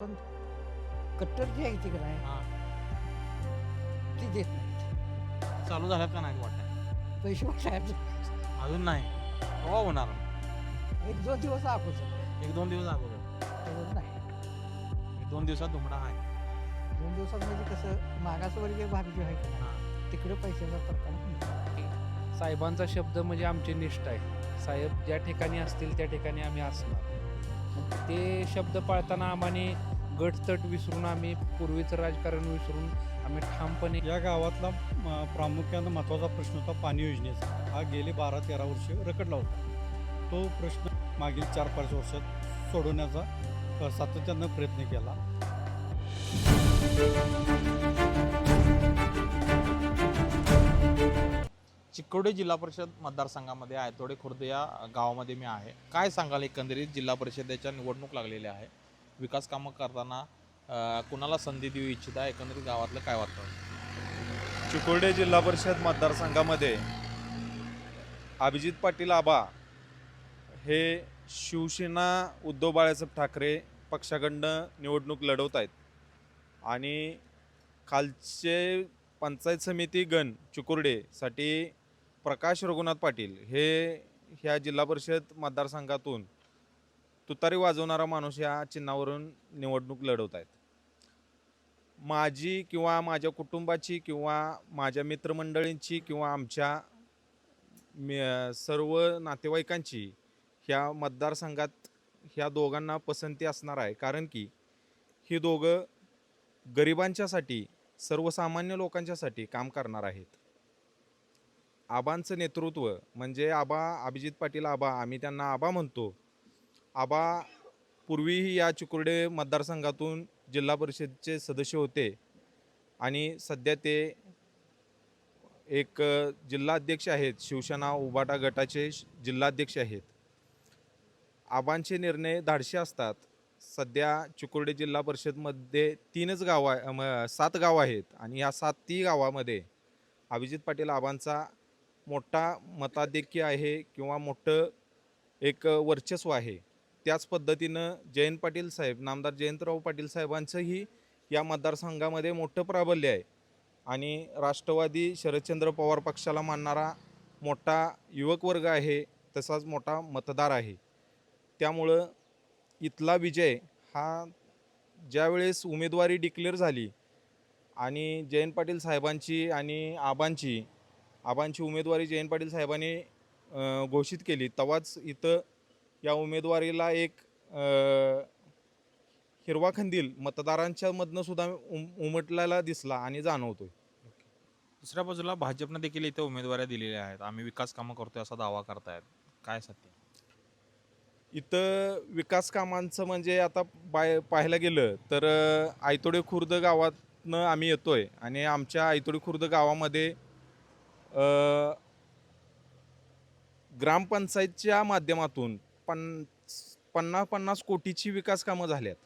पण कट्टर जी आहे ती नाही हा. ती देत नाहीत चालू झाल्यात का नाही वाटतं? पैसे वाटायचं अजून नाही. केव्हा होणार? एक दोन दिवस अगोदर. एक दोन दिवस अगोदर. नाही. एक दोन दिवसात दुमडा आहे. दोन दिवसात म्हणजे कसं मागासवर्गीय भाग जो आहे का नाही, हा. तिकडे पैशाचा प्रकार नाही. साहेबांचा शब्द म्हणजे आमची निष्ठा आहे. साहेब ज्या ठिकाणी असतील त्या ठिकाणी आम्ही असणार. ते शब्द पाळताना आम्हाने गटतट विसरून आम्ही पूर्वीचं राजकारण विसरून आम्ही ठामपणे या गावातला प्रामुख्यानं महत्त्वाचा प्रश्न होता पाणी योजनेचा. हा गेली बारा तेरा वर्षे रखडला होता. तो प्रश्न मागील चार पाच वर्षात सोडवण्याचा सातत्यानं प्रयत्न केला. चिक्कोडी जिल्हा परिषद मतदारसंघामध्ये आयतोडे खुर्द या गावामध्ये मी आहे. काय सांगाल एकंदरीत जिल्हा परिषदेच्या निवडणूक लागलेल्या आहे? विकास कामं करताना कुणाला संधी देऊ इच्छिता? एकंदरीत गावातलं काय वाटतं चिकोर्डे जिल्हा परिषद मतदारसंघामध्ये अभिजित पाटील आबा हे शिवसेना उद्धव बाळासाहेब ठाकरे पक्षाकडनं निवडणूक लढवत आहेत. आणि खालचे पंचायत समिती गण चिकुर्डेसाठी प्रकाश रघुनाथ पाटील हे ह्या जिल्हा परिषद मतदारसंघातून तुतारी वाजवणारा माणूस या चिन्हावरून निवडणूक लढवत आहेत माझी किंवा माझ्या कुटुंबाची किंवा माझ्या मित्रमंडळींची किंवा आमच्या मी सर्व नातेवाईकांची ह्या मतदारसंघात ह्या दोघांना पसंती असणार आहे. कारण की ही दोघं गरिबांच्यासाठी सर्वसामान्य लोकांच्यासाठी काम करणार आहेत. आबांचं नेतृत्व म्हणजे आबा अभिजित पाटील आबा आम्ही त्यांना आबा म्हणतो. आबा पूर्वीही या चिकुर्डे मतदारसंघातून जिल्हा परिषदचे सदस्य होते. आणि सध्या ते एक जिल्हाध्यक्ष आहेत. शिवसेना उबाटा गटाचे श- जिल्हाध्यक्ष आहेत. आबांचे निर्णय धाडसे असतात. सध्या चिकुर्डे जिल्हा परिषदमध्ये तीनच गावं आहे सात गावं आहेत. आणि या सात ती गावामध्ये अभिजित पाटील आबांचा मोठा मताधिक्य आहे किंवा मोठं एक वर्चस्व आहे. त्याच पद्धतीनं जयंत पाटील साहेब नामदार जयंतराव पाटील साहेबांचंही या मतदारसंघामध्ये मोठं प्राबल्य आहे. आणि राष्ट्रवादी शरदचंद्र पवार पक्षाला मानणारा मोठा युवक वर्ग आहे तसाच मोठा मतदार आहे. त्यामुळं इथला विजय हा ज्यावेळेस उमेदवारी डिक्लेअर झाली आणि जयंत पाटील साहेबांची आणि आबांची आबांची उमेदवारी जयंत पाटील साहेबांनी घोषित केली तेव्हाच इथं या उमेदवारीला एक हिरवा खंदील मतदारांच्या मधनं सुद्धा उम उमटलेला दिसला आणि जाणवतोय. दुसऱ्या बाजूला भाजपनं देखील इथे उमेदवाऱ्या दिलेल्या आहेत. आम्ही विकास कामं करतोय असा दावा करतायत. काय सत्य? इथं विकास कामांचं म्हणजे आता पाय पाहायला गेलं तर आयतोडे खुर्द गावातनं आम्ही येतोय आणि आमच्या आयतोडे खुर्द गावामध्ये ग्रामपंचायतच्या माध्यमातून पन पन्नास पन्नास कोटीची विकास कामं झाल्यात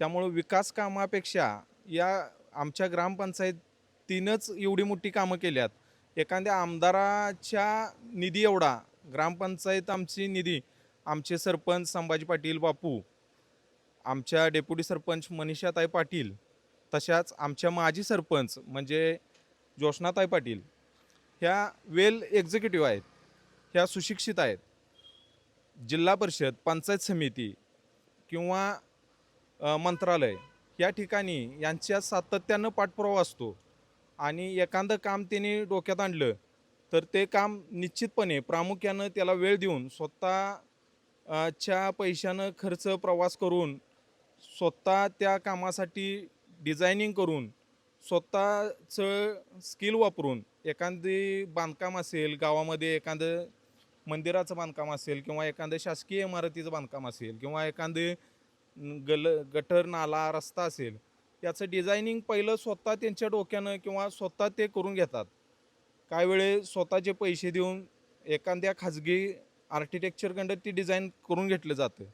त्यामुळं विकास कामापेक्षा या आमच्या ग्रामपंचायतीनंच एवढी मोठी कामं केल्यात एखाद्या आमदाराच्या निधी एवढा ग्रामपंचायत आमची निधी आमचे सरपंच संभाजी पाटील बापू आमच्या डेप्युटी सरपंच मनीषाताई पाटील तशाच आमच्या माजी सरपंच म्हणजे जोशनाताई पाटील ह्या वेल एक्झिक्युटिव्ह आहेत ह्या सुशिक्षित आहेत. जिल्हा परिषद पंचायत समिती किंवा मंत्रालय या ठिकाणी यांच्या सातत्यानं पाठपुरावा असतो. आणि एखादं काम त्यांनी डोक्यात आणलं तर ते काम निश्चितपणे प्रामुख्यानं त्याला वेळ देऊन स्वतः च्या पैशानं खर्च प्रवास करून स्वतः त्या कामासाठी डिझायनिंग करून स्वतःचं स्किल वापरून एखादी बांधकाम असेल गावामध्ये एखादं मंदिराचं बांधकाम असेल किंवा एखादं शासकीय इमारतीचं बांधकाम असेल किंवा एखादे गल गटर नाला रस्ता असेल याचं डिझायनिंग पहिलं स्वतः त्यांच्या डोक्यानं किंवा स्वतः ते करून घेतात. काय वेळे स्वतःचे पैसे देऊन एखाद्या खाजगी आर्किटेक्चरकडं ती डिझाईन करून घेतलं जातं.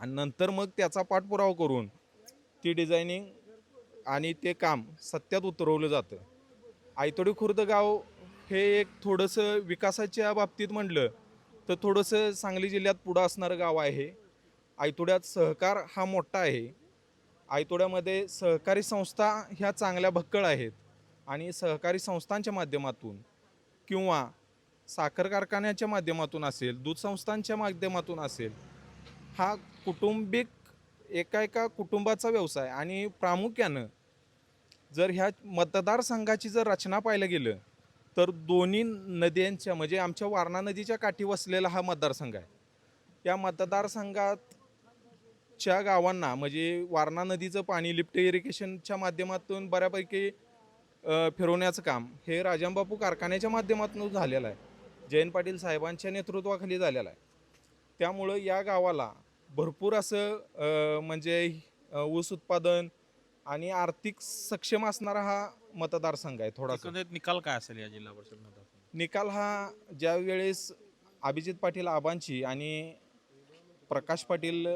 आणि नंतर मग त्याचा पाठपुरावा करून ती डिझायनिंग आणि ते काम सत्यात उतरवलं जातं. आयतोडी खुर्द गाव हे एक थोडंसं विकासाच्या बाबतीत म्हणलं तर थोडंसं सांगली जिल्ह्यात पुढं असणारं गाव आहे. आयतोड्यात सहकार हा मोठा आहे. आयतोड्यामध्ये सहकारी संस्था ह्या चांगल्या भक्कळ आहेत. आणि सहकारी संस्थांच्या माध्यमातून किंवा साखर कारखान्याच्या माध्यमातून असेल दूध संस्थांच्या माध्यमातून असेल हा कुटुंबिक एका एका कुटुंबाचा व्यवसाय. आणि प्रामुख्यानं जर ह्या मतदारसंघाची जर रचना पाहिलं गेलं तर दोन्ही नद्यांच्या म्हणजे आमच्या वारणा नदीच्या काठी वसलेला हा मतदारसंघ आहे. या मतदारसंघात च्या गावांना म्हणजे वारणा नदीचं पाणी लिफ्ट इरिगेशनच्या माध्यमातून बऱ्यापैकी फिरवण्याचं काम हे राजांबापू कारखान्याच्या माध्यमातून झालेलं आहे. जयंत पाटील साहेबांच्या नेतृत्वाखाली झालेलं आहे. त्यामुळं या गावाला भरपूर असं म्हणजे ऊस उत्पादन आणि आर्थिक सक्षम असणारा हा मतदारसंघ आहे थोडासा. एकंदरीत निकाल काय असेल या जिल्हा परिषद मतदारसंघात? निकाल हा ज्या वेळेस अभिजित पाटील आबांची आणि प्रकाश पाटील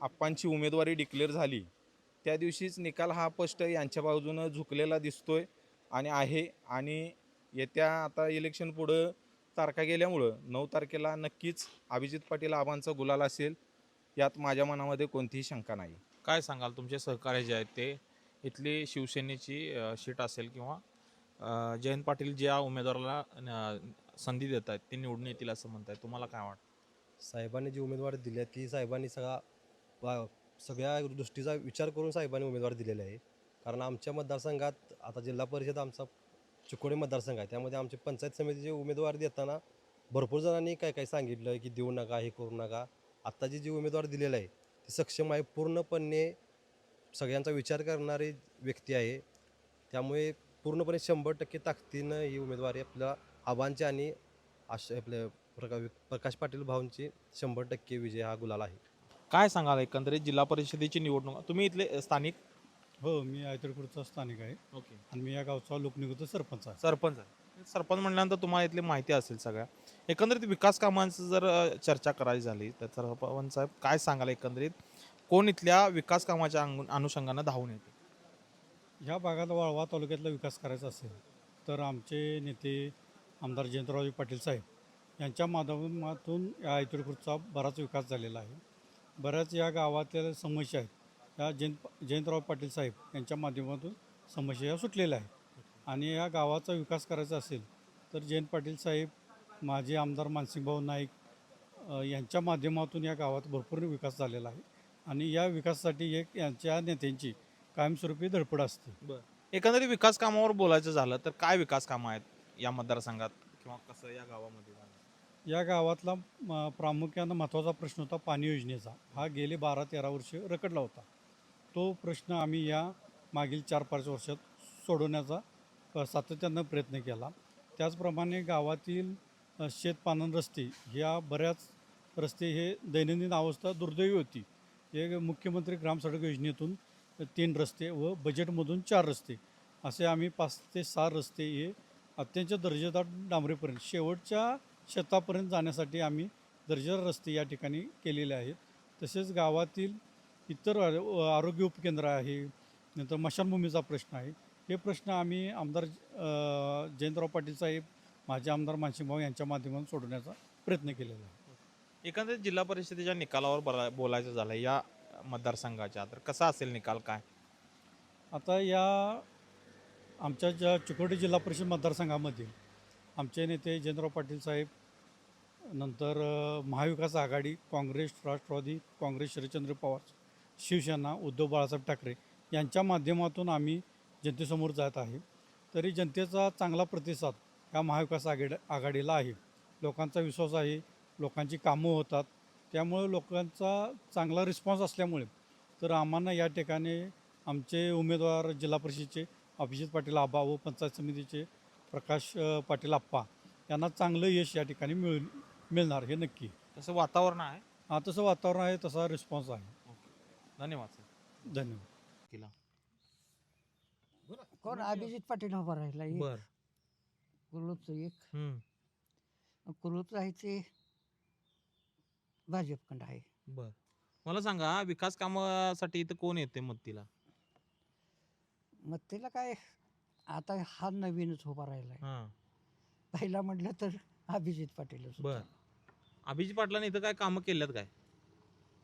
आप्पांची उमेदवारी डिक्लेअर झाली त्या दिवशीच निकाल हा स्पष्ट यांच्या बाजूनं झुकलेला दिसतोय आणि आहे. आणि येत्या आता इलेक्शन पुढं तारखा गेल्यामुळं नऊ तारखेला नक्कीच अभिजित पाटील आबांचा गुलाल असेल यात माझ्या मनामध्ये कोणतीही शंका नाही. काय सांगाल? तुमचे सहकारी जे आहेत ते इथली शिवसेनेची शीट असेल किंवा जयंत पाटील ज्या उमेदवाराला संधी देत आहेत ते निवडून येतील असं म्हणत आहे तुम्हाला काय वाटतं? साहेबांनी जी उमेदवार दिली आहे ती साहेबांनी सगळा सगळ्या दृष्टीचा विचार करून साहेबांनी उमेदवार दिलेला आहे. कारण आमच्या मतदारसंघात आता जिल्हा परिषद आमचा चिकोडी मतदारसंघ आहे त्यामध्ये आमचे पंचायत समितीचे उमेदवार देताना भरपूर जणांनी काय काय सांगितलं की देऊ नका हे करू नका. आत्ताची जी उमेदवार दिलेलं आहे ती सक्षम आहे पूर्णपणे सगळ्यांचा विचार करणारी व्यक्ती आहे. त्यामुळे पूर्णपणे शंभर टक्के ताकदीनं ही उमेदवारी आपल्या आबांची आणि आश आपल्या प्रका प्रकाश पाटील भाऊंची शंभर टक्के विजय हा गुलाल आहे. काय सांगाल? एकंदरीत जिल्हा परिषदेची निवडणूक तुम्ही इथले स्थानिक? हो मी आयतडपूरचा स्थानिक आहे. ओके. आणि मी या गावचा लोकनियुक्त सरपंच आहे. सरपंच आहे. सरपंच म्हणल्यानंतर तुम्हाला इथली माहिती असेल सगळ्या. एकंदरीत विकास कामांचं जर चर्चा करायची झाली तर सरपंच साहेब काय सांगाल एकंदरीत? कोण इथल्या विकास कामाच्या अंग अनुषंगानं धावून येते? ह्या भागात वाळवा तालुक्यातला विकास करायचा असेल तर आमचे नेते आमदार जयंतरावजी पाटील साहेब यांच्या माध्यमातून या ऐतुरपूरचा बराच विकास झालेला आहे. बऱ्याच या गावातील समस्या आहेत. या जयंत जयंतराव पाटील साहेब यांच्या माध्यमातून समस्या या सुटलेल्या आहेत. आणि या गावाचा विकास करायचा असेल तर जयंत पाटील साहेब माजी आमदार मानसिंगभाऊ नाईक यांच्या माध्यमातून या गावात भरपूर विकास झालेला आहे. आणि या विकासासाठी एक यांच्या नेत्यांची कायमस्वरूपी धडपड असते. एकंदरीत विकास कामावर बोलायचं झालं तर काय विकास कामं आहेत या मतदारसंघात किंवा कसं या गावामध्ये? या गावातला म, प्रामुख्यानं महत्त्वाचा प्रश्न होता पाणी योजनेचा. हा गेले बारा तेरा वर्ष रखडला होता. तो प्रश्न आम्ही या मागील चार पाच वर्षात सोडवण्याचा अ, सातत्यानं प्रयत्न केला. त्याचप्रमाणे गावातील अ, शेतपालन रस्ते ह्या बऱ्याच रस्ते हे दैनंदिन अवस्था दुर्दैवी होती. हे मुख्यमंत्री ग्रामसडक योजनेतून तीन रस्ते व बजेटमधून चार रस्ते. असे आम्ही पाच ते सहा रस्ते हे अत्यंत दर्जेदार डांबरेपर्यंत शेवटच्या शेतापर्यंत जाण्यासाठी आम्ही दर्जेदार रस्ते या ठिकाणी केलेले आहेत. तसेच गावातील इतर आरोग्य उपकेंद्र आहे नंतर मशानभूमीचा प्रश्न आहे. हे प्रश्न आम्ही आमदार जयंतराव पाटील साहेब माझे आमदार मानसिंगभाऊ यांच्या माध्यमातून सोडवण्याचा प्रयत्न केलेला आहे. एकंदरीत जिल्हा परिषदेच्या निकालावर बरा- बोलायचं झालं या मतदारसंघाच्या. तर कसा असेल निकाल काय? आता या आमच्या ज्या चिकोटी जिल्हा परिषद मतदारसंघामध्ये आमचे नेते जयंतराव पाटील साहेब नंतर महाविकास आघाडी काँग्रेस राष्ट्रवादी काँग्रेस शरदचंद्र पवार शिवसेना उद्धव बाळासाहेब ठाकरे यांच्या माध्यमातून आम्ही जनतेसमोर जात आहे. तरी जनतेचा चांगला प्रतिसाद या महाविकास आघाडी आघाडीला आहे. लोकांचा विश्वास आहे. लोकांची कामं होतात. त्यामुळे लोकांचा चांगला रिस्पॉन्स असल्यामुळे तर आम्हाला या ठिकाणी आमचे उमेदवार जिल्हा परिषदेचे अभिजित पाटील आबा व पंचायत समितीचे प्रकाश पाटील आप्पा यांना चांगलं यश या ठिकाणी मिळ मिळणार हे नक्की. तसं वातावरण आहे? हा तसं वातावरण आहे तसा रिस्पॉन्स आहे. धन्यवाद सर. धन्यवाद. केला. कोण? अभिजित पाटील उभा राहिला एक. बर. कुलूपचं एक. हम्म. कुलूप राहायचे भाजपकडं आहे. बर. मला सांगा विकास कामासाठी इथं कोण येते मदतीला मग त्याला काय आता हा नवीनच उभा राहिला आहे हां. पहिला म्हटलं तर अभिजित पाटीलच होता. बर. अभिजित पाटलांनी इथं काय कामं केल्यात काय?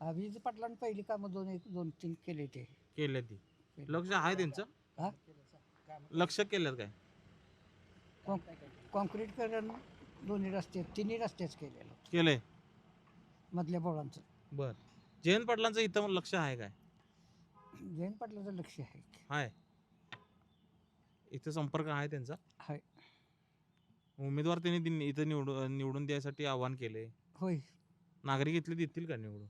अभिजित पाटलांनी पहिली कामं दोन एक दोन तीन केले ते. केले ती. लक्ष आहे त्यांचं? हा? लक्ष केलं काय? कॉन्क्रीट करण दोन्ही रस्ते तिन्ही रस्तेच केलेलं केलंय. मधल्या बोळांचं. बर. जयंत पाटलांचं इथं लक्ष आहे काय? जैन पाटलाचं लक्ष आहे. आहे इथं संपर्क आहे त्यांचा? आहे उमेदवार त्यांनी दिन- इथं निवडून निवडून द्यायसाठी आवाहन केले होय. नागरिक इथले देतील का निवडून?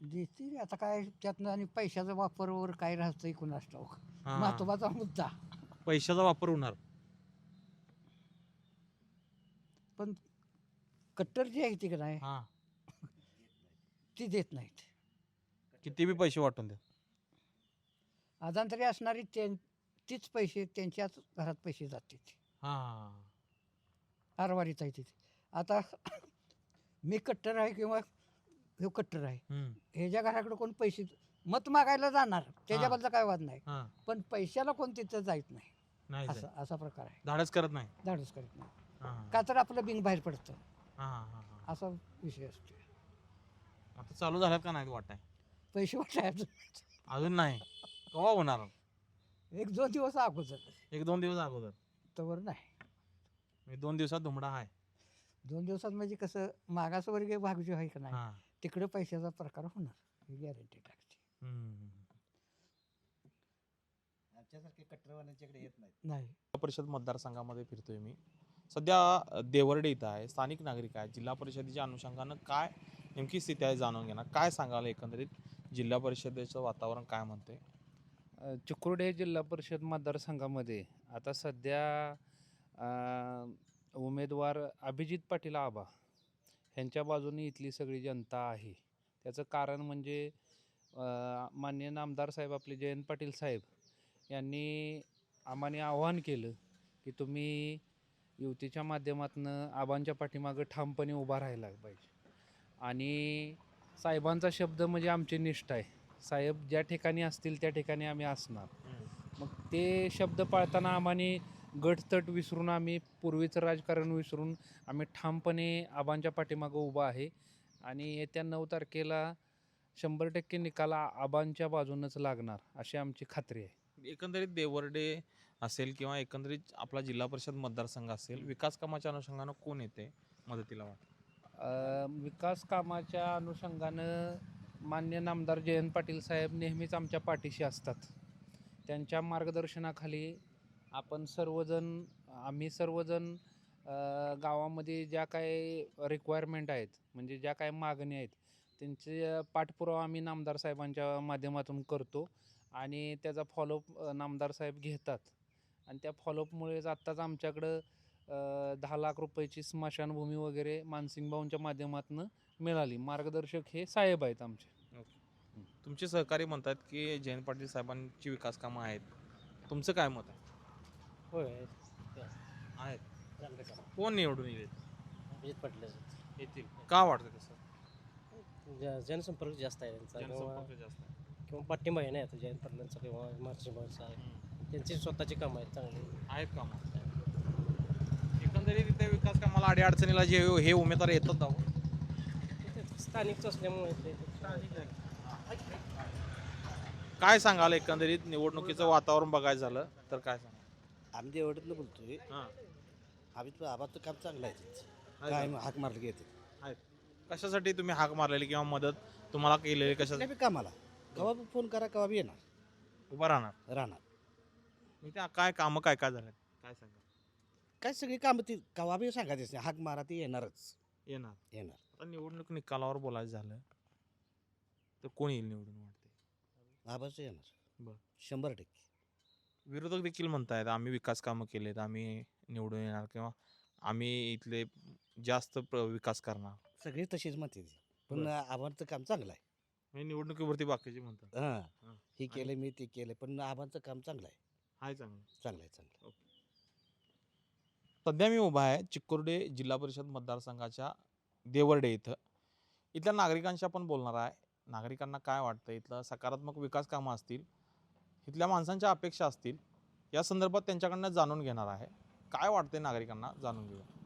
देतील. आता काय त्यातनं आणि पैशाचा वापर वर काय राहतं एकूण ठाऊक? हा. महत्त्वाचा मुद्दा. पैशाचा वापर होणार. पण कट्टर जी आहे ती का नाही हा. ती देत नाहीत. किती बी पैसे वाटून द्या. अजांतरी असणारी त्यां तीच पैसे त्यांच्याच घरात पैसे जातात. हा. आहे तिथे. आता मी कट्टर आहे किंवा ह्यो कट्टर आहे. हम्म. ह्याच्या घराकडे कोण पैसे मत मागायला जाणार त्याच्याबद्दल काय वाद नाही. हा. पण पैशाला कोण तिथं जायत नाही. नाही असा जात. असा प्रकार आहे. धाडस करत नाही. धाडस करत नाही. हा. का तर आपलं बिंग बाहेर पडतं. हा हा हा. असा विषय असतो. आता चालू झाल्यात का नाही वाटाय? पैसे वाटायचं अजून. नाही. केव्हा होणार? एक दोन दिवस अगोदर. एक दोन दिवस अगोदर. तवर नाही. म्हणजे दोन दिवसात धुमडा आहे. दोन दिवसात म्हणजे कसं मागासवर्गीय भाग जो आहे का नाही? हा. तिकडे पैशाचा प्रकार होणार. ही गॅरंटी टाकते. हम्म. आमच्यासारखे कट्टरवाल्यांच्याकडे येत नाही. परिषद मतदारसंघामध्ये फिरतोय मी. सध्या देवर्डे इथं आहे. स्थानिक नागरिक आहे जिल्हा परिषदेच्या अनुषंगानं काय नेमकी स्थिती आहे जाणून घेणार. काय सांगाल एकंदरीत? जिल्हा परिषदेचं वातावरण काय म्हणते चिकुर्डे जिल्हा परिषद मतदारसंघामध्ये आता सध्या उमेदवार अभिजित पाटील आबा ह्यांच्या बाजूने इथली सगळी जनता आहे. त्याचं कारण म्हणजे मान्य आमदार नामदार साहेब आपले जयंत पाटील साहेब यांनी आम्हाने आवाहन केलं की तुम्ही युतीच्या माध्यमातून आबांच्या पाठीमागं ठामपणे उभा राहायला पाहिजे. आणि साहेबांचा शब्द म्हणजे आमची निष्ठा आहे. साहेब ज्या ठिकाणी असतील त्या ठिकाणी आम्ही असणार. मग ते शब्द पाळताना आम्हाने गटतट विसरून आम्ही पूर्वीचं राजकारण विसरून आम्ही ठामपणे आबांच्या पाठीमागं उभा आहे. आणि येत्या नऊ तारखेला शंभर टक्के निकाल आबांच्या बाजूनच लागणार अशी आमची खात्री आहे. एकंदरीत देवर्डे असेल किंवा एकंदरीत आपला जिल्हा परिषद मतदारसंघ असेल विकास कामाच्या अनुषंगानं कोण येते मदतीला वाटत? विकास कामाच्या अनुषंगानं मान्य नामदार जयंत पाटील साहेब नेहमीच आमच्या पाठीशी असतात. त्यांच्या मार्गदर्शनाखाली आपण सर्वजण आम्ही सर्वजण गावामध्ये ज्या काही रिक्वायरमेंट आहेत म्हणजे ज्या काही मागणी आहेत त्यांचे पाठपुरावा आम्ही नामदार साहेबांच्या माध्यमातून करतो. आणि त्याचा फॉलोअप नामदार साहेब घेतात. आणि त्या फॉलोअपमुळेच आत्ताच आमच्याकडं दहा लाख रुपयाची स्मशानभूमी वगैरे मानसिंग भाऊंच्या माध्यमातून मिळाली. मार्गदर्शक हे साहेब आहेत आमचे. तुमचे सहकारी म्हणतात की जयंत पाटील साहेबांची विकास कामं आहेत. तुमचं काय मत आहे? होय. आहेत. कोण निवडून येईल? पाटील. येतील. का वाटतं तसं? ज- जनसंपर्क जास्त आहे त्यांचा. जनसंपर्क जास्त आहे. किंवा पाठिंबा आहे ना आता जयंत पाटलांचा किंवा मार्चिंबाचा आहे. त्यांची स्वतःची कामं आहेत चांगली. आहेत कामं. एकंदरीत इथे विकास कामाला अडी अडचणीला जे हे उमेदवार येतात जाऊ ते स्थानिकच असल्यामुळे ते काय सांगाल एकंदरीत निवडणुकीचं वातावरण बघायचं झालं तर काय सांगाल? आम्ही देवडतलं बोलतोय. हां. आम्ही आबाचं काम चांगलं आहे त्यांचं काय का? हाक मारलं की येते. आहेत. कशासाठी तुम्ही हाक मारलेली किंवा मदत तुम्हाला केलेली कशा कुठल्या बी कामाला. कवा फोन करा कवा बी येणार. उभा राहणार. राहणार. मी त्या काय कामं काय काय झालं काय सांगा? काय सगळी कामं ती कवा बी सांगायचं नाही. हाक मारा ती येणारच. येणार. येणार. आता निवडणूक निकालावर बोलायचं झालं तर कोण येईल निवडून वाटते आबाचं येणार. बरं. शंभर टक्के. विरोधक देखील म्हणतायत आम्ही विकास कामं केलेत आम्ही निवडून येणार किंवा आम्ही इथले जास्त प्र- विकास करणार. सगळी तशीच म्हणते ती. पण बरं. आबांचं काम चांगलं आहे. हे निवडणुकीवरती बाकीचे म्हणतात. हां. हां. केलं मी ते केलं. पण आबांचं काम चांगलं आहे. हाय चांगलं चांगलं आहे चांगलं आहे. सध्या मी उभा आहे चिक्कुर्डे जिल्हा परिषद मतदारसंघाच्या देवर्डे इथं. इथल्या नागरिकांशी आपण बोलणार आहे. नागरिकांना काय वाटतं? इथलं सकारात्मक विकास कामं असतील इथल्या माणसांच्या अपेक्षा असतील या संदर्भात त्यांच्याकडनं जाणून घेणार आहे. काय वाटते नागरिकांना? जाणून घेऊया.